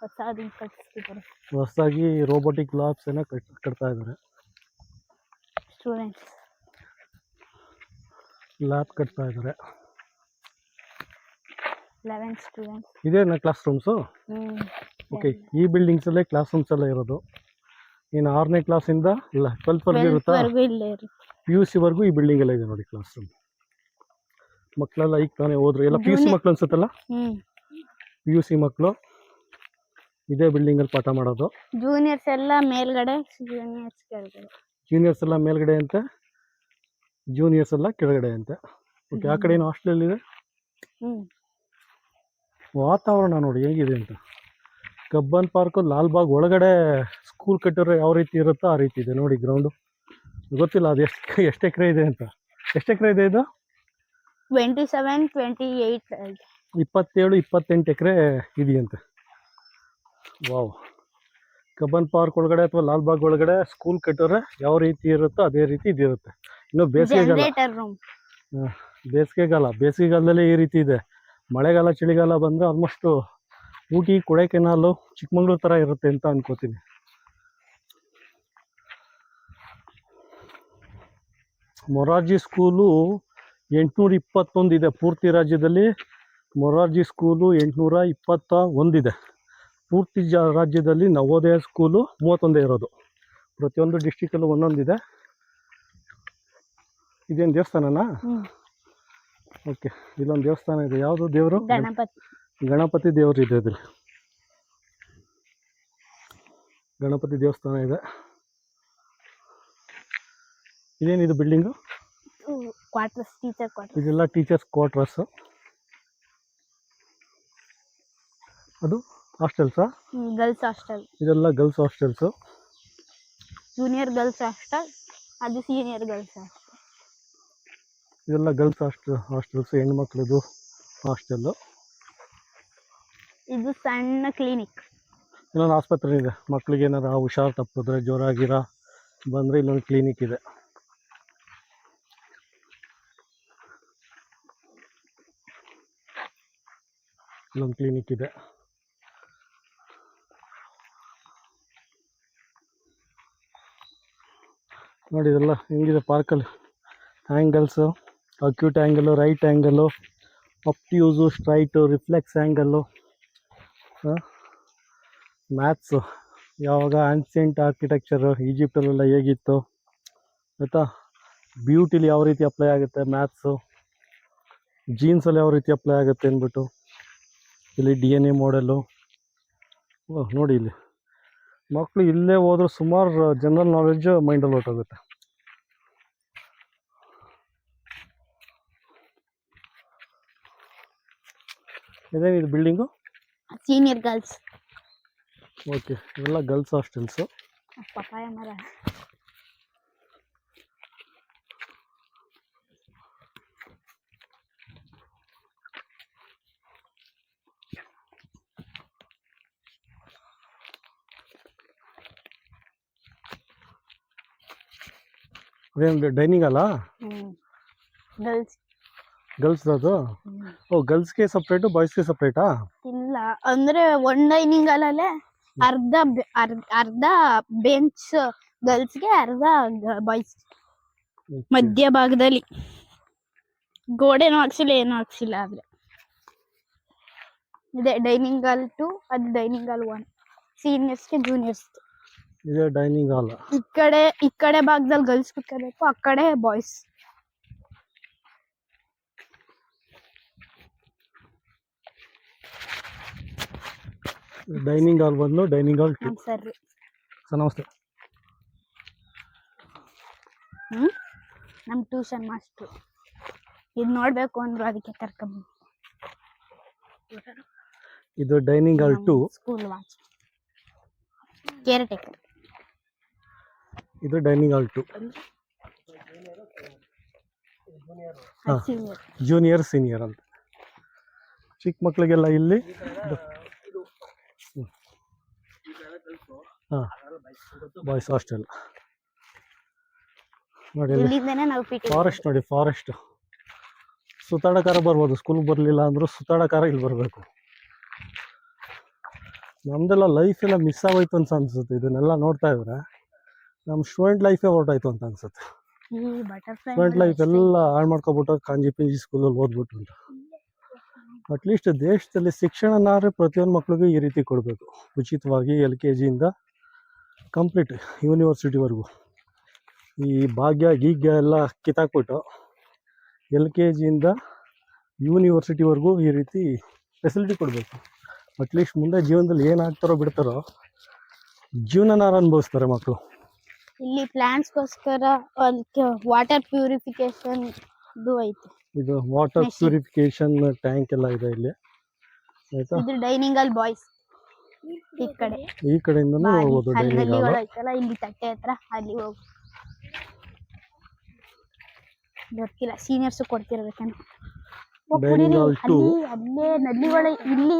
ಹೊಸದು ಕಟ್ಟಿಸ್ತಿದ್ದಾರೆ ಹೊಸದಾಗಿ ರೋಬೋಟಿಕ್ ಲ್ಯಾಬ್ಸ್ ಏನೋ ಕಟ್ ಕಟ್ತಾ ಇದ್ದಾರೆ. ಸ್ಟೂಡೆಂಟ್ಸ್ ಲ್ಯಾಬ್ ಕಟ್ತಾ ಇದ್ದಾರೆ. ಲೆವೆನ್ ಸ್ಟೂಡೆಂಟ್ಸ್ ಇದೇನಾ ಕ್ಲಾಸ್ ರೂಮ್ಸು ಓಕೆ ಈ ಬಿಲ್ಡಿಂಗ್ಸ್ ಅಲ್ಲೇ ಕ್ಲಾಸ್ ರೂಮ್ಸ್ ಎಲ್ಲ ಇರೋದು. ಇನ್ನು ಆರನೇ ಕ್ಲಾಸಿಂದ ಇಲ್ಲ ಟ್ವೆಲ್ತ್ವರೆಗೂ ಇರುತ್ತಾ? ಟ್ವೆಲ್ತ್ವರೆಗೂ ಇಲ್ಲೇ ಪಿ ಯು ಸಿವರೆಗೂ ಈ ಬಿಲ್ಡಿಂಗ್ ಎಲ್ಲ ಇದೆ ನೋಡಿ ಕ್ಲಾಸ್ ರೂಮ್ ಮಕ್ಕಳೆಲ್ಲ ಈಗ ತಾನೇ ಹೋದ್ರು. ಎಲ್ಲ ಪಿ ಯು ಸಿ ಮಕ್ಕಳು ಅನ್ಸುತ್ತಲ್ಲ? ಪಿ ಯು ಸಿ ಮಕ್ಕಳು ಇದೇ ಬಿಲ್ಡಿಂಗಲ್ಲಿ ಪಾಠ ಮಾಡೋದು. ಜೂನಿಯರ್ಸ್ ಎಲ್ಲ ಮೇಲ್ಗಡೆ ಜೂನಿಯರ್ಸ್ ಜೂನಿಯರ್ಸ್ ಎಲ್ಲ ಮೇಲ್ಗಡೆ ಅಂತೆ? ಜೂನಿಯರ್ಸ್ ಎಲ್ಲ ಕೆಳಗಡೆ ಅಂತೆ. ಓಕೆ ಆ ಕಡೆ ಏನು ಹಾಸ್ಟೆಲ್ ಇದೆ? ವಾತಾವರಣ ನೋಡಿ ಹೇಗಿದೆ ಅಂತ. ಕಬ್ಬನ್ ಪಾರ್ಕು ಲಾಲ್ಬಾಗ್ ಒಳಗಡೆ ಸ್ಕೂಲ್ ಕಟ್ಟಿರೋ ಯಾವ ರೀತಿ ಇರುತ್ತೋ ಆ ರೀತಿ ಇದೆ ನೋಡಿ ಗ್ರೌಂಡು ಗೊತ್ತಿಲ್ಲ ಅದು ಎಷ್ಟು ಎಷ್ಟು ಎಕರೆ ಇದೆ ಅಂತ. ಎಷ್ಟು ಎಕರೆ ಇದೆ ಇದು? ಟ್ವೆಂಟಿ ಸೆವೆನ್ ಟ್ವೆಂಟಿ ಏಯ್ಟ್ ಇಪ್ಪತ್ತೇಳು ಇಪ್ಪತ್ತೆಂಟು ಎಕರೆ ಇದೆಯಂತೆ. ವಾವ್ ಕಬ್ಬನ್ ಪಾರ್ಕ್ ಒಳಗಡೆ ಅಥವಾ ಲಾಲ್ಬಾಗ್ ಒಳಗಡೆ ಸ್ಕೂಲ್ ಕಟ್ಟಿದ್ರೆ ಯಾವ ರೀತಿ ಇರುತ್ತೋ ಅದೇ ರೀತಿ ಇದಿರುತ್ತೆ. ಇನ್ನು ಬೇಸಿಗೆಗಾಲ ರೂಮ್ ಬೇಸಿಗೆಗಾಲ ಬೇಸಿಗೆಗಾಲದಲ್ಲಿ ಈ ರೀತಿ ಇದೆ. ಮಳೆಗಾಲ ಚಳಿಗಾಲ ಬಂದರೆ ಆಲ್ಮೋಸ್ಟು ಊಟಿ ಕೊಡೈಕೆನಾಲು ಚಿಕ್ಕಮಂಗ್ಳೂರು ಥರ ಇರುತ್ತೆ ಅಂತ ಅನ್ಕೋತೀನಿ. ಮೊರಾರ್ಜಿ ಸ್ಕೂಲು ಎಂಟುನೂರ ಇಪ್ಪತ್ತೊಂದು ಇದೆ. ಪೂರ್ತಿ ರಾಜ್ಯದಲ್ಲಿ ಮೊರಾರ್ಜಿ ಸ್ಕೂಲು ಎಂಟುನೂರ ಇಪ್ಪತ್ತ ಒಂದಿದೆ. ಪೂರ್ತಿ ಜ ರಾಜ್ಯದಲ್ಲಿ ನವೋದಯ ಸ್ಕೂಲು ಮೂವತ್ತೊಂದೇ ಇರೋದು. ಪ್ರತಿಯೊಂದು ಡಿಸ್ಟಿಕಲ್ಲೂ ಒಂದೊಂದಿದೆ. ಇದೇನು ದೇವಸ್ಥಾನನಾ? ಓಕೆ ಇಲ್ಲೊಂದು ದೇವಸ್ಥಾನ ಇದೆ. ಯಾವುದು ದೇವರು? ಗಣಪತಿ. ಗಣಪತಿ ದೇವರು ಇದೆ ಅದ್ರಲ್ಲಿ. ಗಣಪತಿ ದೇವಸ್ಥಾನ ಇದೆ. ಇದೇನಿದು ಬಿಲ್ಡಿಂಗು? ಕ್ವಾರ್ಟರ್ಸ್ ಟೀಚರ್ ಕ್ವಾರ್ಟರ್ಸ್ ಇದೆಲ್ಲ ಟೀಚರ್ಸ್ ಕ್ವಾರ್ಟರ್ಸ್ ಅದು ಹಾಸ್ಟೆಲ್ಸಾ ಗರ್ಲ್ಸ್ ಹಾಸ್ಟೆಲ್ ಇದೆಲ್ಲ girls hostels junior girls hostel ಅದು ಸೀನಿಯರ್ ಗರ್ಲ್ಸ್ ಹಾಸ್ಟೆಲ್ ಇದೆಲ್ಲ ಗರ್ಲ್ಸ್ ಹಾಸ್ಟೆಲ್ ಹೆಣ್ಣು ಹೆಣ್ಮಕ್ಳದು ಹಾಸ್ಟೆಲ್ಲು ಇದು ಸಣ್ಣ ಕ್ಲಿನಿಕ್. ಇನ್ನೊಂದು ಆಸ್ಪತ್ರೆ ಇದೆ. ಮಕ್ಕಳಿಗೆ ಏನಾರ ಹುಷಾರು ತಪ್ಪಿದ್ರೆ ಜ್ವರ ಗಿರ ಬಂದರೆ ಇಲ್ಲೊಂದು ಕ್ಲಿನಿಕ್ ಇದೆ. ಇಲ್ಲೊಂದು ಕ್ಲಿನಿಕ್ ಇದೆ. ನೋಡಿ ಇದೆಲ್ಲ ಹೆಂಗಿದೆ ಪಾರ್ಕಲ್ಲಿ. Angles acute angle right angle obtuse straight reflex angle maths ಯಾವಾಗ ಆನ್ಸಿಯಂಟ್ ಆರ್ಕಿಟೆಕ್ಚರು ಈಜಿಪ್ಟಲ್ಲೆಲ್ಲ ಹೇಗಿತ್ತು, ಆಯಿತಾ? ಬ್ಯೂಟಿಲಿ ಯಾವ ರೀತಿ ಅಪ್ಲೈ ಆಗುತ್ತೆ ಮ್ಯಾಥ್ಸು ಜೀನ್ಸಲ್ಲಿ ಯಾವ ರೀತಿ ಅಪ್ಲೈ ಆಗುತ್ತೆ ಅಂದ್ಬಿಟ್ಟು, ಇಲ್ಲಿ ಡಿ ಎನ್ ಎ ಮಾಡೆಲ್ಲು ನೋಡಿ ಇಲ್ಲಿ. ಮಕ್ಕಳು ಇಲ್ಲೇ ಹೋದ್ರೆ ಸುಮಾರು ಜನರಲ್ ನಾಲೆಡ್ಜು ಮೈಂಡಲ್ಲಿ ಹೊರ್ಟೋಗುತ್ತೆ. ಇದೇನಿದು ಬಿಲ್ಡಿಂಗು ಸೀನಿಯರ್ ಗರ್ಲ್ಸ್ ಓಕೆ ಇವೆಲ್ಲ ಗರ್ಲ್ಸ್ ಹಾಸ್ಟೆಲ್ಸು ಪಪ್ಪಾಯ ಮರ. ಅದೇನು ಡೈನಿಂಗ್ ಅಲ್ಲ ಗರ್ಲ್ಸ್ ಗರ್ಲ್ಸ್ ಅದು ಓ ಗರ್ಲ್ಸ್ಗೆ ಸಪ್ರೇಟು ಬಾಯ್ಸ್ಗೆ ಸಪ್ರೇಟಾ ಇಲ್ಲ ಅಂದ್ರೆ ಒನ್ ಡೈನಿಂಗ್ ಅಲ್ಲೇ ಅರ್ಧ ಬೆ- ಅರ್ಧ ಅರ್ಧ ಬೆಂಚ್ ಗರ್ಲ್ಸ್ಗೆ ಅರ್ಧ ಬಾಯ್ಸ್ ಮಧ್ಯ ಭಾಗದಲ್ಲಿ. ಗೋಡೆನೂ ಹಾಕ್ಸಿಲ್ಲ ಏನೂ ಹಾಕ್ಸಿಲ್ಲ ಆದ್ರೆ. ಇದೆ ಡೈನಿಂಗ್ ಹಾಲ್ ಟು ಅದು ಡೈನಿಂಗ್ ಹಾಲ್ ಒನ್ ಸೀನಿಯರ್ಸ್ಗೆ ಜೂನಿಯರ್ಸ್ ಇದೆ ಡೈನಿಂಗ್ ಹಾಲ್ ಈ ಕಡೆ ಈ ಕಡೆ ಭಾಗದಲ್ಲಿ ಗರ್ಲ್ಸ್ ಕುತ್ಕೋಬೇಕು ಆ ಕಡೆ ಬಾಯ್ಸ್ ಡೈನಿಂಗ್ ಹಾಲ್ ಬಂದು ಡೈನಿಂಗ್ ಹಾಲ್ ಟು ಸರಿ. ಸರ್ ನಮಸ್ತೆ. ನಮ್ಮ ನಮ್ ಟ್ಯೂಷನ್ ಮಾಸ್ಟ್ರು. ಇದು ನೋಡಬೇಕು ಅಂದ್ರೆ ಅದಕ್ಕೆ ಕರ್ಕೊಂಡು ಇದು dining hall two. School watch. Caretaker ಇದು dining hall two. Junior senior ಅಂತ. ಚಿಕ್ಕ ಮಕ್ಕಳಿಗೆಲ್ಲ ಇಲ್ಲಿ ಹಾಂ ಬಾಯ್ಸ್ ಹಾಸ್ಟೆಲ್ ನೋಡಿ ಇಲ್ಲಿಂದನೇ ನಾವು ಪಿ ಫಾರೆಸ್ಟ್ ನೋಡಿ ಫಾರೆಸ್ಟ್ ಸುತ್ತಾಡಕಾರ ಬರ್ಬೋದು ಸ್ಕೂಲ್ ಬರಲಿಲ್ಲ ಅಂದರೂ ಸುತ್ತಾಡಕಾರ ಇಲ್ಲಿ ಬರಬೇಕು. ನಮ್ದೆಲ್ಲ ಲೈಫ್ ಎಲ್ಲ ಮಿಸ್ ಆಗೋಯ್ತು ಅಂತ ಅನ್ಸುತ್ತೆ ಇದನ್ನೆಲ್ಲ ನೋಡ್ತಾ ಇದ್ರೆ. ನಮ್ಮ ಸ್ಟೂಡೆಂಟ್ ಲೈಫೇ ಹೊರಟಾಯ್ತು ಅಂತ ಅನ್ಸುತ್ತೆ. ಈ ಬಟರ್ಫ್ಲೈ ಸ್ಟೂಡೆಂಟ್ ಲೈಫ್ ಎಲ್ಲ ಹಾಳು ಮಾಡ್ಕೊಬಿಟ್ಟು ಕಾಂಜಿ ಪಿಂಜಿ ಸ್ಕೂಲಲ್ಲಿ ಓದ್ಬಿಟ್ಟು ಅಂತ. ಅಟ್ಲೀಸ್ಟ್ ದೇಶದಲ್ಲಿ ಶಿಕ್ಷಣನಾದ್ರೆ ಪ್ರತಿಯೊಂದು ಮಕ್ಳಿಗೂ ಈ ರೀತಿ ಕೊಡಬೇಕು. ಉಚಿತವಾಗಿ ಎಲ್ ಕೆ ಜಿಯಿಂದ ಕಂಪ್ಲೀಟ್ ಯೂನಿವರ್ಸಿಟಿವರೆಗೂ ಈ ಭಾಗ್ಯ ಗೀಗ್ಯ ಎಲ್ಲ ಕಿತ್ತಾಕ್ಬಿಟ್ಟು ಎಲ್ ಕೆ ಜಿಯಿಂದ ಯೂನಿವರ್ಸಿಟಿವರೆಗೂ ಈ ರೀತಿ ಫೆಸಿಲಿಟಿ ಕೊಡಬೇಕು. ಅಟ್ಲೀಸ್ಟ್ ಮುಂದೆ ಜೀವನದಲ್ಲಿ ಏನಾಗ್ತಾರೋ ಬಿಡ್ತಾರೋ ಜೀವನನಾರ ಅನುಭವಿಸ್ತಾರೆ ಮಕ್ಕಳು. ಇಲ್ಲಿ ಪ್ಲಾಂಟ್ಸ್ಗೋಸ್ಕರ ವಾಟರ್ ಪ್ಯೂರಿಫಿಕೇಶನ್ ಇದು ಐತೆ. ಇದು ವಾಟರ್. ಪ್ಯೂರಿಫಿಕೇಶನ್ ಟ್ಯಾಂಕ್ ಎಲ್ಲ ಇದೆ ಇಲ್ಲಿ. ಆಯ್ತಾ? ಡೈನಿಂಗ್ ಅಲ್ಲಿ ಬಾಯ್ಸ್ ಈ ಕಡೆ. ಈ ಕಡೆಯಿಂದನೂ ಹೋಗ್ಬೋದು ಅಲ್ಲಿ ಇಲ್ಲಿ ತಟ್ಟೆ ಹತ್ರ ಅಲ್ಲಿ ಹೋಗು. ಗೊತ್ತಿಲ್ಲ ಸೀನಿಯರ್ಸ್ ಕೊಡ್ತಿರ್ಬೇಕೇನು. ಹೋಗ್ Dining ಕುಡೀರಿ. hall two. ಅಲ್ಲಿ ಅಲ್ಲೇ ಇಲ್ಲಿ.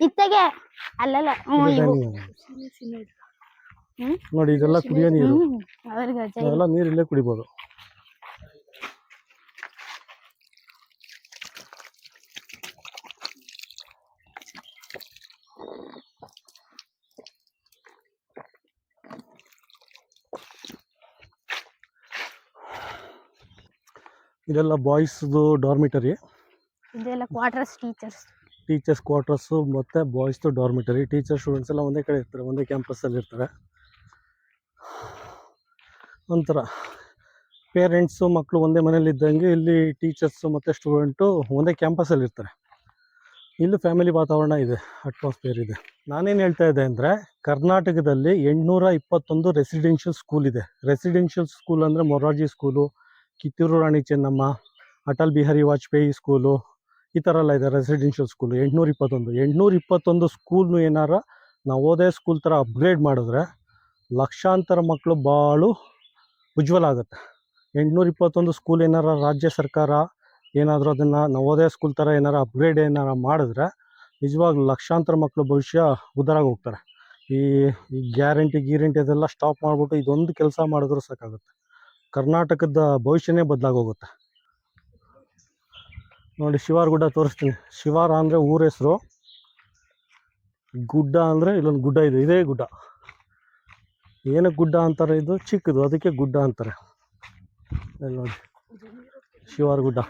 ಇತ್ತಗೆ. ಅಲ್ಲಲ್ಲ ಹ್ಞೂ ಇದು ಇವು. dining hall. ಹ್ಮ್. ನೋಡಿ ಇದೆಲ್ಲ ಕುಡಿಯೋ ನೀರು. ಹ್ಮ್ ಅವ್ರಿಗೆ ಇಲ್ಲ. ನೀರು ಇಲ್ಲೇ ಕುಡಿಬೋದು. ಇದೆಲ್ಲ ಬಾಯ್ಸ್ದು ಡಾರ್ಮಿಟರಿ. ಇದೆಲ್ಲ ಕ್ವಾರ್ಟರ್ಸ್ ಟೀಚರ್ಸ್. ಟೀಚರ್ಸ್ ಕ್ವಾರ್ಟರ್ಸು ಮತ್ತು ಬಾಯ್ಸ್ದು ಡಾರ್ಮಿಟರಿ. ಟೀಚರ್ ಸ್ಟೂಡೆಂಟ್ಸ್ ಎಲ್ಲ ಒಂದೇ ಕಡೆ ಇರ್ತಾರೆ ಒಂದೇ ಕ್ಯಾಂಪಸ್ಸಲ್ಲಿ ಇರ್ತಾರೆ. ಒಂಥರ ಪೇರೆಂಟ್ಸು ಮಕ್ಕಳು ಒಂದೇ ಮನೇಲಿ ಇದ್ದಂಗೆ ಇಲ್ಲಿ ಟೀಚರ್ಸು ಮತ್ತು ಸ್ಟೂಡೆಂಟು ಒಂದೇ ಕ್ಯಾಂಪಸ್ಸಲ್ಲಿ ಇರ್ತಾರೆ. ಇಲ್ಲೂ ಫ್ಯಾಮಿಲಿ ವಾತಾವರಣ ಇದೆ ಅಟ್ಮಾಸ್ಫಿಯರ್ ಇದೆ. ನಾನೇನು ಹೇಳ್ತಾ ಇದ್ದೆ ಅಂದರೆ ಕರ್ನಾಟಕದಲ್ಲಿ ಎಂಟುನೂರ ಇಪ್ಪತ್ತೊಂದು ರೆಸಿಡೆನ್ಷಿಯಲ್ ಸ್ಕೂಲ್ ಇದೆ. ರೆಸಿಡೆನ್ಷಿಯಲ್ ಸ್ಕೂಲ್ ಅಂದರೆ ಮೊರಾರ್ಜಿ ಸ್ಕೂಲು ಕಿತ್ತೂರು ರಾಣಿ ಚೆನ್ನಮ್ಮ, ಅಟಲ್ ಬಿಹಾರಿ ವಾಜಪೇಯಿ ಸ್ಕೂಲು ಈ ಥರ ಎಲ್ಲ ಇದೆ ರೆಸಿಡೆನ್ಷಿಯಲ್ ಸ್ಕೂಲು ಎಂಟುನೂರ ಇಪ್ಪತ್ತೊಂದು. ಎಂಟುನೂರ ಇಪ್ಪತ್ತೊಂದು ಸ್ಕೂಲ್ನು ಏನಾರ ನಾವು ಓದೇ ಸ್ಕೂಲ್ ಥರ ಅಪ್ಗ್ರೇಡ್ ಮಾಡಿದ್ರೆ ಲಕ್ಷಾಂತರ ಮಕ್ಕಳು ಭಾಳ ಉಜ್ವಲ ಆಗುತ್ತೆ. ಎಂಟುನೂರ ಇಪ್ಪತ್ತೊಂದು ಸ್ಕೂಲ್ ಏನಾರ ರಾಜ್ಯ ಸರ್ಕಾರ ಏನಾದರೂ ಅದನ್ನು ನವೋದಯ ಸ್ಕೂಲ್ ಥರ ಏನಾರ ಅಪ್ಗ್ರೇಡ್ ಏನಾರ ಮಾಡಿದ್ರೆ ನಿಜವಾಗ್ಲೂ ಲಕ್ಷಾಂತರ ಮಕ್ಕಳು ಭವಿಷ್ಯ ಉದ್ದಾರಾಗಿ ಹೋಗ್ತಾರೆ. ಈ ಈ ಗ್ಯಾರಂಟಿ ಗೀರಂಟಿ ಅದೆಲ್ಲ ಸ್ಟಾಪ್ ಮಾಡಿಬಿಟ್ಟು ಇದೊಂದು ಕೆಲಸ ಮಾಡಿದ್ರು ಸಾಕಾಗುತ್ತೆ. ಕರ್ನಾಟಕದ ಭವಿಷ್ಯನೇ ಬದಲಾಗೋಗುತ್ತೆ. ನೋಡಿ ಶಿವಾರ್ ಗುಡ್ಡ ತೋರಿಸ್ತೀನಿ. ಶಿವಾರ ಅಂದರೆ ಊರ ಹೆಸರು. ಗುಡ್ಡ ಅಂದರೆ ಇಲ್ಲೊಂದು ಗುಡ್ಡ ಇದೆ ಇದೇ ಗುಡ್ಡ. ಏನಕ್ಕೆ ಗುಡ್ಡ ಅಂತಾರೆ ಇದು? ಚಿಕ್ಕದು ಅದಕ್ಕೆ ಗುಡ್ಡ ಅಂತಾರೆ. ಇಲ್ಲಿ ನೋಡಿ ಶಿವಾರ ಗುಡ್ಡ.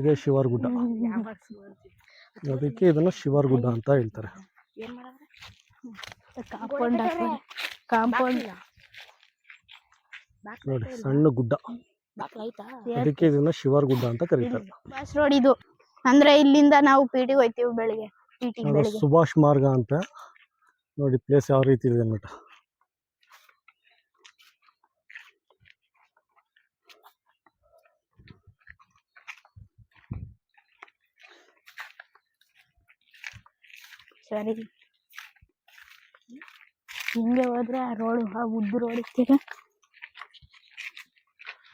ಇದೇ ಶಿವಾರ್ ಗುಡ್ಡ. ಅದಕ್ಕೆ ಇದನ್ನು ಶಿವಾರ್ ಗುಡ್ಡ ಅಂತ ಹೇಳ್ತಾರೆ. Compound compound. ನೋಡಿ ಸಣ್ಣ ಗುಡ್ಡ. ಅದಕ್ಕೆ ಇದನ್ನ ಶಿವಾರ್ ಗುಡ್ಡ ಅಂತ ಕರೀತಾರೆ. ಬಸ್ ರೋಡ್ ಇದು. ಅಂದ್ರೆ ಇಲ್ಲಿಂದ ನಾವು ಪಿಟಿಗೆ ಹೋಯ್ತೀವಿ ಬೆಳಿಗ್ಗೆ ಪಿಟಿ ಬೆಳಿಗ್ಗೆ. ಸುಭಾಷ್ ಮಾರ್ಗ ಅಂತ. ನೋಡಿ ಪ್ಲೇಸ್ ಯಾವ ರೀತಿ ಇದೆ ಅನ್ಬಿಟ್ಟು. ಸರಿ. ಹಿಂಗೆ ಹೋದ್ರೆ ಆ ರೋಡ್ ಆ ಉದ್ದು ರೋಡ್ ಇರ್ತೀರ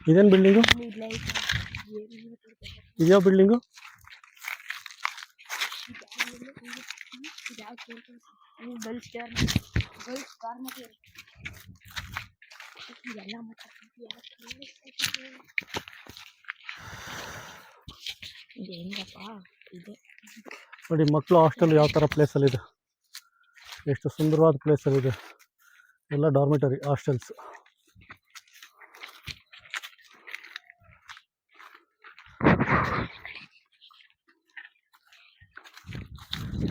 ಇದೇನು ಬಿಲ್ಡಿಂಗು ಇದ್ಯಾವ ಬಿಲ್ಡಿಂಗು ನೋಡಿ ಮಕ್ಕಳು ಹಾಸ್ಟೆಲ್ ಯಾವ ಥರ ಪ್ಲೇಸಲ್ಲಿದೆ ಎಷ್ಟು ಸುಂದರವಾದ ಪ್ಲೇಸಲ್ಲಿದೆ ಎಲ್ಲ ಡಾರ್ಮೆಟರಿ ಹಾಸ್ಟೆಲ್ಸ್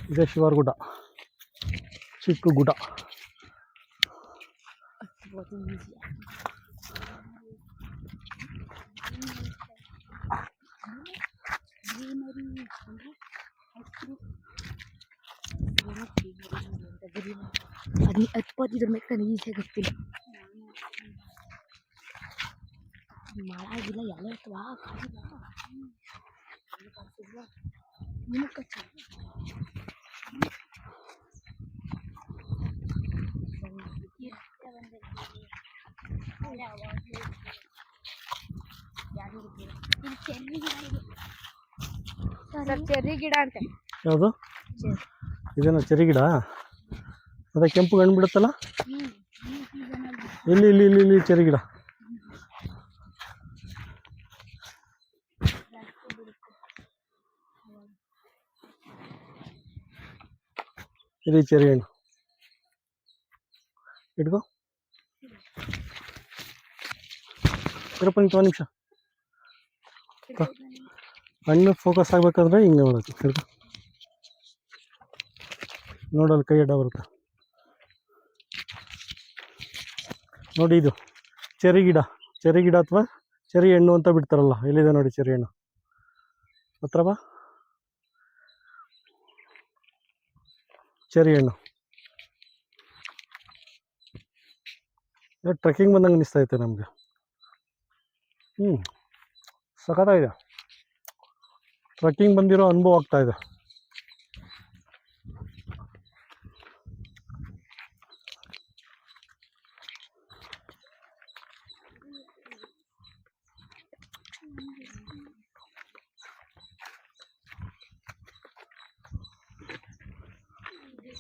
ಇದೇ ಶಿವಾರ್ ಗುಡ್ಡ ಚಿಕ್ಕ ಗುಡ್ಡ ಅದು ಹತ್ಕೋತಿದ್ರ ಮೇಲೆ ನನಗೆ ಈಸಿ ಗೊತ್ತಿಲ್ಲ ಮಾಡಾಗಿಲ್ಲ ಎಲ್ಲ ಸರ್ ಚೆರ್ರಿ ಗಿಡ ಅಂತೆ. ಯಾವುದು? ಇದೇನೋ ಚೆರಿ ಗಿಡ? ಅದೇ ಕೆಂಪು ಹಣ್ಣು ಬಿಡುತ್ತಲ್ಲ? ಇಲ್ಲಿ ಇಲ್ಲಿ ಇಲ್ಲಿ ಇಲ್ಲಿ ಚೆರಿ ಗಿಡ. ಇಲ್ಲಿ ಚೆರಿ ಹಣ್ಣು. ಇಟ್ಕೋ. ಇರಪ್ಪ ನಿಮಿಷ. ಹಣ್ಣು ಫೋಕಸ್ ಆಗ್ಬೇಕಾದ್ರೆ ಹಿಂಗೆ ನೋಡುತ್ತೆ ಹಿಡ್ಕೊ ನೋಡಲ್ಲಿ ಕೈ ಅಡ್ಡ ಬರುತ್ತೆ. ನೋಡಿ ಇದು ಚೆರಿ ಗಿಡ ಚೆರಿ ಗಿಡ ಅಥವಾ ಚೆರಿ ಹಣ್ಣು ಅಂತ ಬಿಡ್ತಾರಲ್ಲ, ಎಲ್ಲಿದೆ ನೋಡಿ ಚೆರಿ ಹಣ್ಣು? ಹತ್ರ ಬಾ. ಚೆರಿ ಹಣ್ಣು. ಟ್ರೆಕ್ಕಿಂಗ್ ಬಂದಂಗೆ ಅನಿಸ್ತಾ ಐತೆ ನಮಗೆ. ಹ್ಞೂ ಸಖತ್ತಾಗಿದೆ. ಟ್ರೆಕ್ಕಿಂಗ್ ಬಂದಿರೋ ಅನುಭವ ಆಗ್ತಾ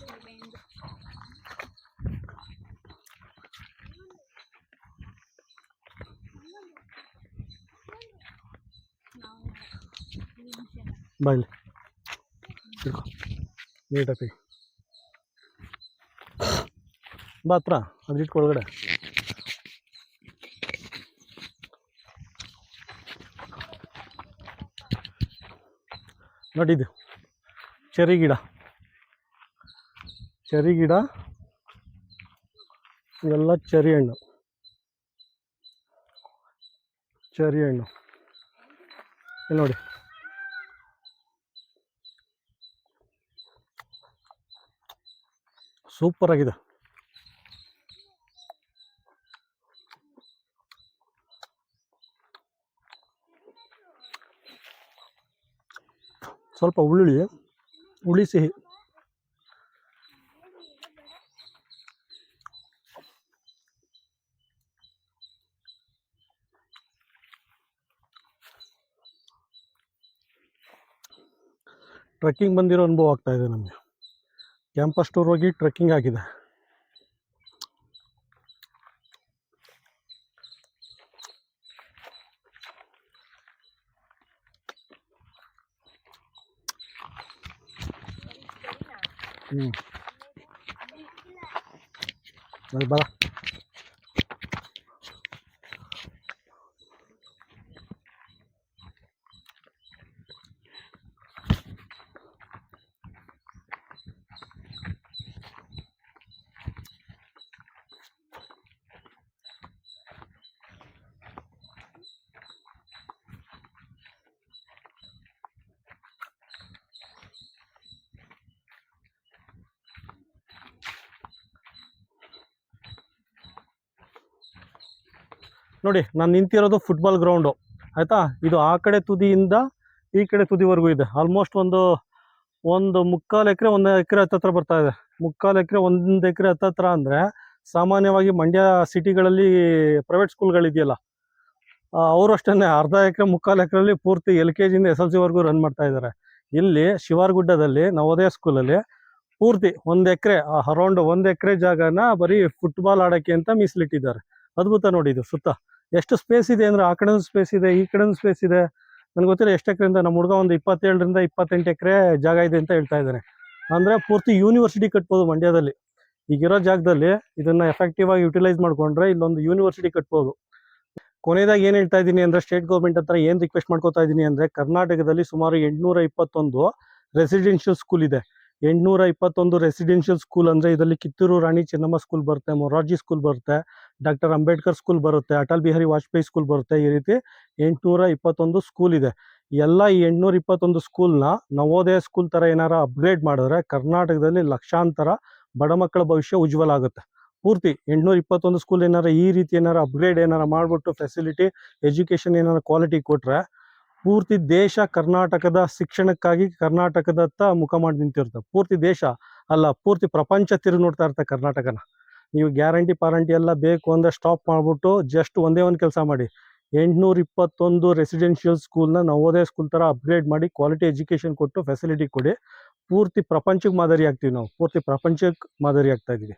ಇದೆ ಬಾಯ್ಲಿ ಹಿಡ್ಕೊ ನೀಟಾಗಿ ಬಾ ಹತ್ರ ಅದು ಇಟ್ಕೊ ಒಳಗಡೆ ನೋಡಿ ಇದು ಚೆರಿ ಗಿಡ ಚೆರಿ ಗಿಡ, ಇವೆಲ್ಲ ಚೆರಿ ಹಣ್ಣು. ಚೆರಿ ಹಣ್ಣು. ಇಲ್ಲಿ ನೋಡಿ. ಸೂಪರ್ ಆಗಿದೆ. ಸ್ವಲ್ಪ ಹುಳಿ ಹುಳಿ ಸಿಹಿ. ಟ್ರೆಕ್ಕಿಂಗ್ ಬಂದಿರೋ ಅನುಭವ ಆಗ್ತಾ ಇದೆ ನಮಗೆ. ಕ್ಯಾಂಪಸ್ ಟೂರ್ ಹೋಗಿ ಟ್ರೆಕ್ಕಿಂಗ್ ಆಗಿದೆ. ಹ್ಞೂ ಬರ ನೋಡಿ, ನಾನು ನಿಂತಿರೋದು ಫುಟ್ಬಾಲ್ ಗ್ರೌಂಡು ಆಯಿತಾ? ಇದು ಆ ಕಡೆ ತುದಿಯಿಂದ ಈ ಕಡೆ ತುದಿವರೆಗೂ ಇದೆ. ಆಲ್ಮೋಸ್ಟ್ ಒಂದು ಒಂದು ಮುಕ್ಕಾಲು ಎಕರೆ, ಒಂದು ಎಕರೆ ಹತ್ತತ್ರ ಬರ್ತಾ ಇದೆ. ಮುಕ್ಕಾಲು ಎಕರೆ, ಒಂದು ಎಕರೆ ಹತ್ತತ್ರ ಅಂದರೆ ಸಾಮಾನ್ಯವಾಗಿ ಮಂಡ್ಯ ಸಿಟಿಗಳಲ್ಲಿ ಪ್ರೈವೇಟ್ ಸ್ಕೂಲ್ಗಳಿದೆಯಲ್ಲ ಅವರು ಅಷ್ಟೇ ಅರ್ಧ ಎಕರೆ, ಮುಕ್ಕಾಲು ಎಕರೆಯಲ್ಲಿ ಪೂರ್ತಿ ಎಲ್ ಕೆ ಜಿಯಿಂದ ಎಸ್ ಎಲ್ ಸಿವರೆಗೂ ರನ್ ಮಾಡ್ತಾ ಇದ್ದಾರೆ ಇಲ್ಲಿ ಶಿವಾರ್ಗುಡ್ಡದಲ್ಲಿ, ನವೋದಯ ಸ್ಕೂಲಲ್ಲಿ ಪೂರ್ತಿ ಒಂದು ಎಕರೆ ಅರೌಂಡ್ ಒಂದು ಎಕರೆ ಜಾಗನ ಬರೀ ಫುಟ್ಬಾಲ್ ಆಡೋಕ್ಕೆ ಅಂತ ಮೀಸಲಿಟ್ಟಿದ್ದಾರೆ. ಅದ್ಭುತ ನೋಡಿ ಇದು ಸುತ್ತ. ಎಷ್ಟು ಸ್ಪೇಸ್ ಇದೆ ಅಂದ್ರೆ ಆ ಕಡೆ ಸ್ಪೇಸ್ ಇದೆ, ಈ ಕಡೆ ಸ್ಪೇಸ್ ಇದೆ. ನನಗೆ ಗೊತ್ತಿಲ್ಲ ಎಷ್ಟು ಎಕರೆ ಅಂತ. ನಮ್ಮ ಹುಡುಗ ಒಂದು ಇಪ್ಪತ್ತೇಳರಿಂದ ಇಪ್ಪತ್ತೆಂಟು ಎಕರೆ ಜಾಗ ಇದೆ ಅಂತ ಹೇಳ್ತಾ ಇದ್ದಾನೆ ಅಂದರೆ ಪೂರ್ತಿ ಯೂನಿವರ್ಸಿಟಿ ಕಟ್ಬೋದು ಮಂಡ್ಯದಲ್ಲಿ. ಈಗಿರೋ ಜಾಗದಲ್ಲಿ ಇದನ್ನ ಎಫೆಕ್ಟಿವ್ ಆಗಿ ಯುಟಿಲೈಸ್ ಮಾಡ್ಕೊಂಡ್ರೆ ಇಲ್ಲೊಂದು ಯೂನಿವರ್ಸಿಟಿ ಕಟ್ಬೋದು. ಕೊನೆಯದಾಗಿ ಏನು ಹೇಳ್ತಾ ಇದ್ದೀನಿ ಅಂದರೆ ಸ್ಟೇಟ್ ಗೌರ್ಮೆಂಟ್ ಹತ್ರ ಏನು ರಿಕ್ವೆಸ್ಟ್ ಮಾಡ್ಕೋತಾ ಇದ್ದೀನಿ ಅಂದರೆ ಕರ್ನಾಟಕದಲ್ಲಿ ಸುಮಾರು ಎಂಟುನೂರ ಇಪ್ಪತ್ತೊಂದು ರೆಸಿಡೆನ್ಷಿಯಲ್ ಸ್ಕೂಲ್ ಇದೆ. ಎಂಟುನೂರ ಇಪ್ಪತ್ತೊಂದು ರೆಸಿಡೆನ್ಷಿಯಲ್ ಸ್ಕೂಲ್ ಅಂದರೆ ಇದರಲ್ಲಿ ಕಿತ್ತೂರು ರಾಣಿ ಚೆನ್ನಮ್ಮ ಸ್ಕೂಲ್ ಬರುತ್ತೆ, ಮೊರಾರ್ಜಿ ಸ್ಕೂಲ್ ಬರುತ್ತೆ. ಡಾಕ್ಟರ್ ಅಂಬೇಡ್ಕರ್ ಸ್ಕೂಲ್ ಬರುತ್ತೆ, ಅಟಲ್ ಬಿಹಾರಿ ವಾಜಪೇಯಿ ಸ್ಕೂಲ್ ಬರುತ್ತೆ, ಈ ರೀತಿ ಎಂಟುನೂರ ಇಪ್ಪತ್ತೊಂದು ಸ್ಕೂಲ್ ಇದೆ. ಎಲ್ಲ ಈ ಎಂಟುನೂರ ಇಪ್ಪತ್ತೊಂದು ಸ್ಕೂಲ್ನ ನವೋದಯ ಸ್ಕೂಲ್ ಥರ ಏನಾರ ಅಪ್ಗ್ರೇಡ್ ಮಾಡಿದ್ರೆ ಕರ್ನಾಟಕದಲ್ಲಿ ಲಕ್ಷಾಂತರ ಬಡ ಮಕ್ಕಳ ಭವಿಷ್ಯ ಉಜ್ವಲ ಆಗುತ್ತೆ. ಪೂರ್ತಿ ಎಂಟುನೂರ ಇಪ್ಪತ್ತೊಂದು ಸ್ಕೂಲ್ ಏನಾರ ಈ ರೀತಿ ಏನಾರ ಅಪ್ಗ್ರೇಡ್ ಏನಾರ ಮಾಡಿಬಿಟ್ಟು ಫೆಸಿಲಿಟಿ ಎಜುಕೇಷನ್ ಏನಾರ ಕ್ವಾಲಿಟಿ ಕೊಟ್ಟರೆ ಪೂರ್ತಿ ದೇಶ ಕರ್ನಾಟಕದ ಶಿಕ್ಷಣಕ್ಕಾಗಿ ಕರ್ನಾಟಕದತ್ತ ಮುಖ ಮಾಡಿ ನಿಂತಿರುತ್ತೆ. ಪೂರ್ತಿ ದೇಶ ಅಲ್ಲ, ಪೂರ್ತಿ ಪ್ರಪಂಚ ತಿರುಗಿ ನೋಡ್ತಾ ಇರುತ್ತೆ ಕರ್ನಾಟಕನ. ನೀವು ಗ್ಯಾರಂಟಿ ಪಾರಂಟಿ ಎಲ್ಲ ಬೇಕು ಅಂದರೆ ಸ್ಟಾಪ್ ಮಾಡಿಬಿಟ್ಟು ಜಸ್ಟ್ ಒಂದೇ ಒಂದು ಕೆಲಸ ಮಾಡಿ. ಎಂಟುನೂರ ಇಪ್ಪತ್ತೊಂದು ರೆಸಿಡೆನ್ಷಿಯಲ್ ಸ್ಕೂಲ್ನ ನವೋದಯ ಸ್ಕೂಲ್ ಥರ ಅಪ್ಗ್ರೇಡ್ ಮಾಡಿ ಕ್ವಾಲಿಟಿ ಎಜುಕೇಷನ್ ಕೊಟ್ಟು ಫೆಸಿಲಿಟಿ ಕೊಡಿ. ಪೂರ್ತಿ ಪ್ರಪಂಚಕ್ಕೆ ಮಾದರಿ ಆಗ್ತೀವಿ ನಾವು. ಪೂರ್ತಿ ಪ್ರಪಂಚಕ್ಕೆ ಮಾದರಿ ಆಗ್ತಾ ಇದೀವಿ